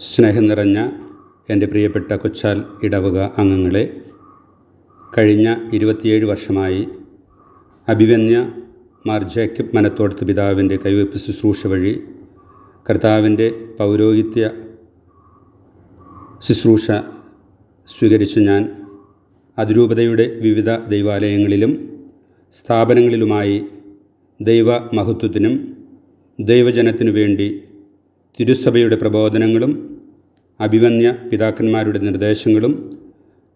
സ്നേഹം നിറഞ്ഞ എന്റെ പ്രിയപ്പെട്ട കൊച്ചാൽ ഇടവക അംഗങ്ങളെ കഴിഞ്ഞ ഇരുപത്തിയേഴ് വർഷമായി അഭിവന്യ മാർ ജേക്കബ് മനത്തോടത്ത് പിതാവിന്റെ കൈവയ്പ് ശുശ്രൂഷ വഴി കർത്താവിന്റെ പൗരോഹിത്യ ശുശ്രൂഷ സ്വീകരിച്ച ഞാൻ. അതിരൂപതയുടെ വിവിധ ദൈവാലയങ്ങളിലും സ്ഥാപനങ്ങളിലുമായി ദൈവ മഹത്വത്തിനും ദൈവജനത്തിനു വേണ്ടി തിരുസഭയുടെ പ്രബോധനങ്ങളും അഭിവന്യ പിതാക്കന്മാരുടെ നിർദ്ദേശങ്ങളും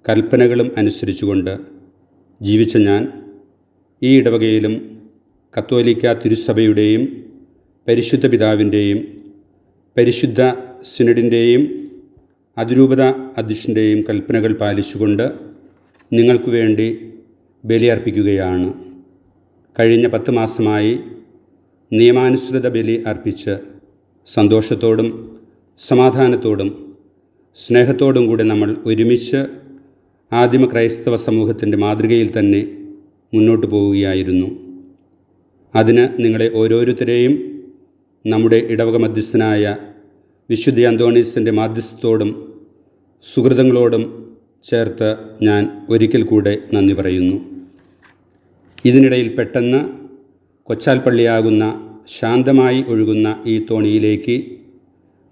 കൽപ്പനകളും അനുസരിച്ചുകൊണ്ട് ജീവിച്ച ഞാൻ ഈ ഇടവകയിലും കത്തോലിക്ക തിരുസഭയുടെയും പരിശുദ്ധ പിതാവിന്റെയും പരിശുദ്ധ സിനഡിന്റെയും അതിരൂപത അധ്യക്ഷന്റെയും കൽപ്പനകൾ പാലിച്ചുകൊണ്ട് നിങ്ങൾക്ക് വേണ്ടി ബലിയർപ്പിക്കുകയാണ്. കഴിഞ്ഞ പത്ത് മാസമായി നിയമാനുസൃത ബലി അർപ്പിച്ച് സന്തോഷത്തോടും സമാധാനത്തോടും സ്നേഹത്തോടും കൂടെ നമ്മൾ ഒരുമിച്ച് ആദിമ ക്രൈസ്തവ സമൂഹത്തിന്റെ മാതൃകയിൽ തന്നെ മുന്നോട്ട് പോവുകയായിരുന്നു. അതിന് നിങ്ങളെ ഓരോരുത്തരെയും നമ്മുടെ ഇടവക മധ്യസ്ഥനായ വിശുദ്ധി അന്തോണീസിന്റെ മാധ്യസ്ഥത്തോടും സുഹൃതങ്ങളോടും ചേർത്ത് ഞാൻ ഒരിക്കൽ കൂടെ നന്ദി പറയുന്നു. ഇതിനിടയിൽ പെട്ടെന്ന് കൊച്ചാൽപ്പള്ളിയാകുന്ന ശാന്തമായി ഒഴുകുന്ന ഈ തോണിയിലേക്ക്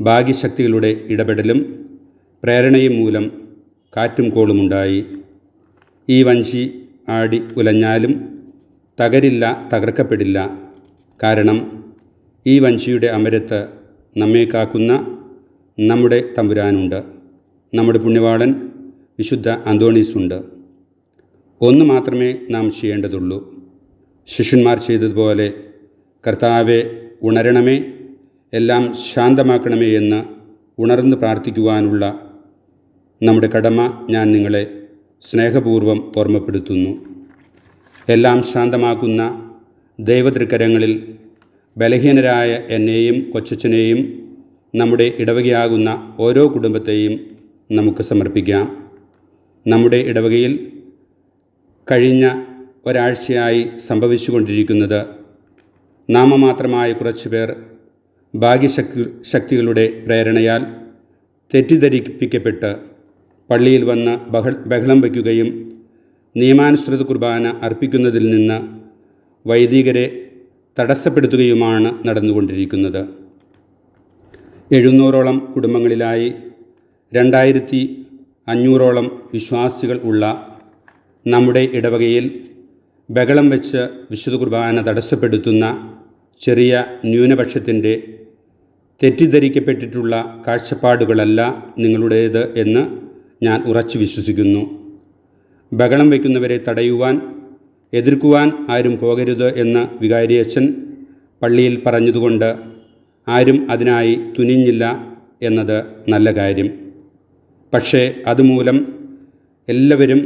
ഭാഗ്യശക്തികളുടെ ഇടപെടലും പ്രേരണയും മൂലം കാറ്റും കോളുമുണ്ടായി. ഈ വഞ്ചി ആടി ഉലഞ്ഞാലും തകരില്ല തകർക്കപ്പെടില്ല. കാരണം ഈ വഞ്ചിയുടെ അമരത്ത് നമ്മെ കാക്കുന്ന നമ്മുടെ തമ്പുരാനുണ്ട്. നമ്മുടെ പുണ്യവാളൻ വിശുദ്ധ അന്തോണീസുണ്ട്. ഒന്ന് മാത്രമേ നാം ചെയ്യേണ്ടതുള്ളൂ. ശിഷ്യന്മാർ ചെയ്തതുപോലെ കർത്താവെ ഉണരണമേ എല്ലാം ശാന്തമാക്കണമേ എന്ന് ഉണർന്ന് പ്രാർത്ഥിക്കുവാനുള്ള നമ്മുടെ കടമ ഞാൻ നിങ്ങളെ സ്നേഹപൂർവം ഓർമ്മപ്പെടുത്തുന്നു. എല്ലാം ശാന്തമാക്കുന്ന ദൈവതൃക്കരങ്ങളിൽ ബലഹീനരായ എന്നെയും കൊച്ചച്ഛനെയും നമ്മുടെ ഇടവകയാകുന്ന ഓരോ കുടുംബത്തെയും നമുക്ക് സമർപ്പിക്കാം. നമ്മുടെ ഇടവകയിൽ കഴിഞ്ഞ ഒരാഴ്ചയായി സംഭവിച്ചുകൊണ്ടിരിക്കുന്നത് നാമമാത്രമായ കുറച്ചുപേർ ഭാഗ്യശക്തി ശക്തികളുടെ പ്രേരണയാൽ തെറ്റിദ്ധരിപ്പിക്കപ്പെട്ട് പള്ളിയിൽ വന്ന് ബഹ ബഹളം വയ്ക്കുകയും നിയമാനുസൃത കുർബാന അർപ്പിക്കുന്നതിൽ നിന്ന് വൈദികരെ തടസ്സപ്പെടുത്തുകയുമാണ് നടന്നുകൊണ്ടിരിക്കുന്നത്. എഴുന്നൂറോളം കുടുംബങ്ങളിലായി രണ്ടായിരത്തി അഞ്ഞൂറോളം വിശ്വാസികൾ ഉള്ള നമ്മുടെ ഇടവകയിൽ ബഹളം വെച്ച് വിശുദ്ധ കുർബാന തടസ്സപ്പെടുത്തുന്ന ചെറിയ ന്യൂനപക്ഷത്തിന്റെ തെറ്റിദ്ധരിക്കപ്പെട്ടിട്ടുള്ള കാഴ്ചപ്പാടുകളല്ല നിങ്ങളുടേത് എന്ന് ഞാൻ ഉറച്ചു വിശ്വസിക്കുന്നു. ബഹളം വയ്ക്കുന്നവരെ തടയുവാൻ എതിർക്കുവാൻ ആരും പോകരുത് എന്ന് വികാരിയച്ഛൻ പള്ളിയിൽ പറഞ്ഞതുകൊണ്ട് ആരും അതിനായി തുനിഞ്ഞില്ല എന്നത് നല്ല കാര്യം. പക്ഷേ അതുമൂലം എല്ലാവരും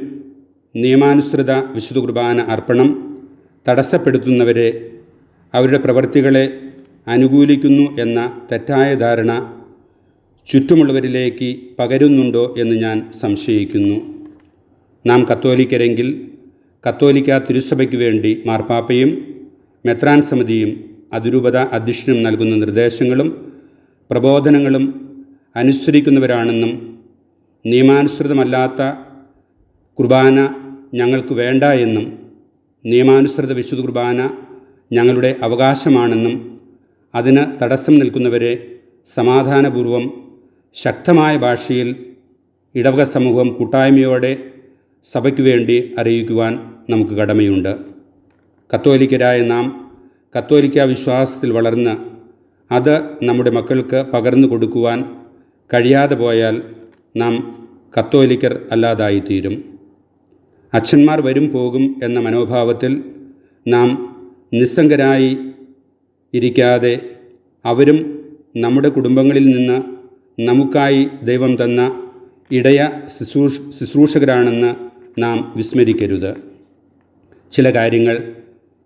നിയമാനുസൃത വിശുദ്ധ കുർബാന അർപ്പണം തടസ്സപ്പെടുത്തുന്നവരെ അവരുടെ പ്രവൃത്തികളെ അനുകൂലിക്കുന്നു എന്ന തെറ്റായ ധാരണ ചുറ്റുമുള്ളവരിലേക്ക് പകരുന്നുണ്ടോ എന്ന് ഞാൻ സംശയിക്കുന്നു. നാം കത്തോലിക്കരെങ്കിൽ കത്തോലിക്ക തിരുസഭയ്ക്ക് വേണ്ടി മാർപ്പാപ്പയും മെത്രാൻ സമിതിയും അതിരൂപത അധ്യക്ഷനും നൽകുന്ന നിർദ്ദേശങ്ങളും പ്രബോധനങ്ങളും അനുസരിക്കുന്നവരാണെന്നും നിയമാനുസൃതമല്ലാത്ത കുർബാന ഞങ്ങൾക്ക് വേണ്ട എന്നും നിയമാനുസൃത വിശുദ്ധ കുർബാന ഞങ്ങളുടെ അവകാശമാണെന്നും അതിന് തടസ്സം നിൽക്കുന്നവരെ സമാധാനപൂർവം ശക്തമായ ഭാഷയിൽ ഇടവക സമൂഹം കൂട്ടായ്മയോടെ സഭയ്ക്ക് വേണ്ടി അറിയിക്കുവാൻ നമുക്ക് കടമയുണ്ട്. കത്തോലിക്കരായ നാം കത്തോലിക്ക വിശ്വാസത്തിൽ വളർന്ന് അത് നമ്മുടെ മക്കൾക്ക് പകർന്നു കൊടുക്കുവാൻ കഴിയാതെ പോയാൽ നാം കത്തോലിക്കർ അല്ലാതായിത്തീരും. അച്ഛന്മാർ വരും പോകും എന്ന മനോഭാവത്തിൽ നാം നിസ്സംഗരായി ഇരിക്കാതെ അവരും നമ്മുടെ കുടുംബങ്ങളിൽ നിന്ന് നമുക്കായി ദൈവം തന്ന ഇടയ ശുശ്രൂഷ ശുശ്രൂഷകരാണെന്ന് നാം വിസ്മരിക്കരുത്. ചില കാര്യങ്ങൾ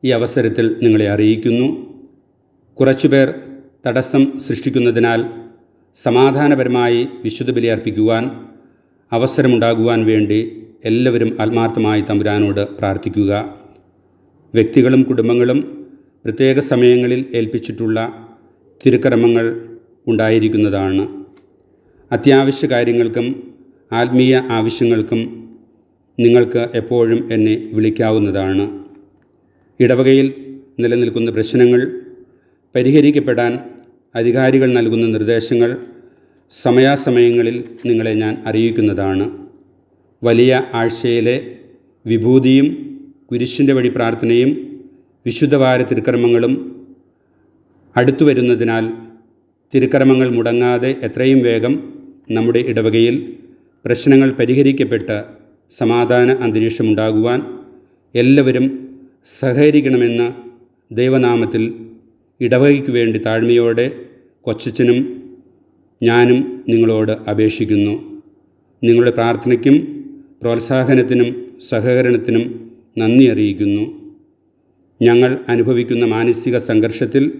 ഈ അവസരത്തിൽ നിങ്ങളെ അറിയിക്കുന്നു. കുറച്ചുപേർ തടസ്സം സൃഷ്ടിക്കുന്നതിനാൽ സമാധാനപരമായി വിശുദ്ധ ബലി അർപ്പിക്കുവാൻ അവസരമുണ്ടാകുവാൻ വേണ്ടി എല്ലാവരും ആത്മാർത്ഥമായി തമ്പുരാനോട് പ്രാർത്ഥിക്കുക. വ്യക്തികളും കുടുംബങ്ങളും പ്രത്യേക സമയങ്ങളിൽ ഏൽപ്പിച്ചിട്ടുള്ള തിരുക്രമങ്ങൾ ഉണ്ടായിരിക്കുന്നതാണ്. അത്യാവശ്യ കാര്യങ്ങൾക്കും ആത്മീയ ആവശ്യങ്ങൾക്കും നിങ്ങൾക്ക് എപ്പോഴും എന്നെ വിളിക്കാവുന്നതാണ്. ഇടവകയിൽ നിലനിൽക്കുന്ന പ്രശ്നങ്ങൾ പരിഹരിക്കപ്പെടാൻ അധികാരികൾ നൽകുന്ന നിർദ്ദേശങ്ങൾ സമയാസമയങ്ങളിൽ നിങ്ങളെ ഞാൻ അറിയിക്കുന്നതാണ്. വലിയ ആഴ്ചയിലെ വിഭൂതിയും കുരിശിന്റെ വഴി പ്രാർത്ഥനയും വിശുദ്ധവാര തിരുക്കർമ്മങ്ങളും അടുത്തു വരുന്നതിനാൽ തിരുക്കർമ്മങ്ങൾ മുടങ്ങാതെ എത്രയും വേഗം നമ്മുടെ ഇടവകയിൽ പ്രശ്നങ്ങൾ പരിഹരിക്കപ്പെട്ട് സമാധാന അന്തരീക്ഷമുണ്ടാകുവാൻ എല്ലാവരും സഹകരിക്കണമെന്ന് ദൈവനാമത്തിൽ ഇടവകയ്ക്ക് വേണ്ടി താഴ്മയോടെ കൊച്ചച്ചനും ഞാനും നിങ്ങളോട് അപേക്ഷിക്കുന്നു. നിങ്ങളുടെ പ്രാർത്ഥനയ്ക്കും പ്രോത്സാഹനത്തിനും സഹകരണത്തിനും നന്ദി അറിയിക്കുന്നു. ഞങ്ങൾ അനുഭവിക്കുന്ന മാനസിക സംഘർഷത്തിൽ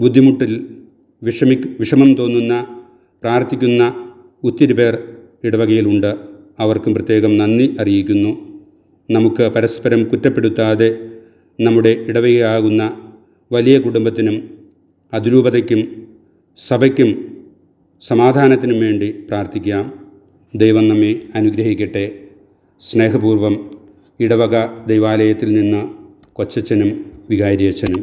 ബുദ്ധിമുട്ടിൽ വിഷമി വിഷമം തോന്നുന്ന പ്രാർത്ഥിക്കുന്ന ഒത്തിരി പേർ ഇടവകയിലുണ്ട്. അവർക്കും പ്രത്യേകം നന്ദി അറിയിക്കുന്നു. നമുക്ക് പരസ്പരം കുറ്റപ്പെടുത്താതെ നമ്മുടെ ഇടവകയാകുന്ന വലിയ കുടുംബത്തിനും അതിരൂപതയ്ക്കും സഭയ്ക്കും സമാധാനത്തിനും വേണ്ടി പ്രാർത്ഥിക്കാം. ദൈവം നമ്മെ അനുഗ്രഹിക്കട്ടെ. സ്നേഹപൂർവം ഇടവക ദൈവാലയത്തിൽ നിന്ന് കൊച്ചച്ചനും വികാരിയച്ഛനും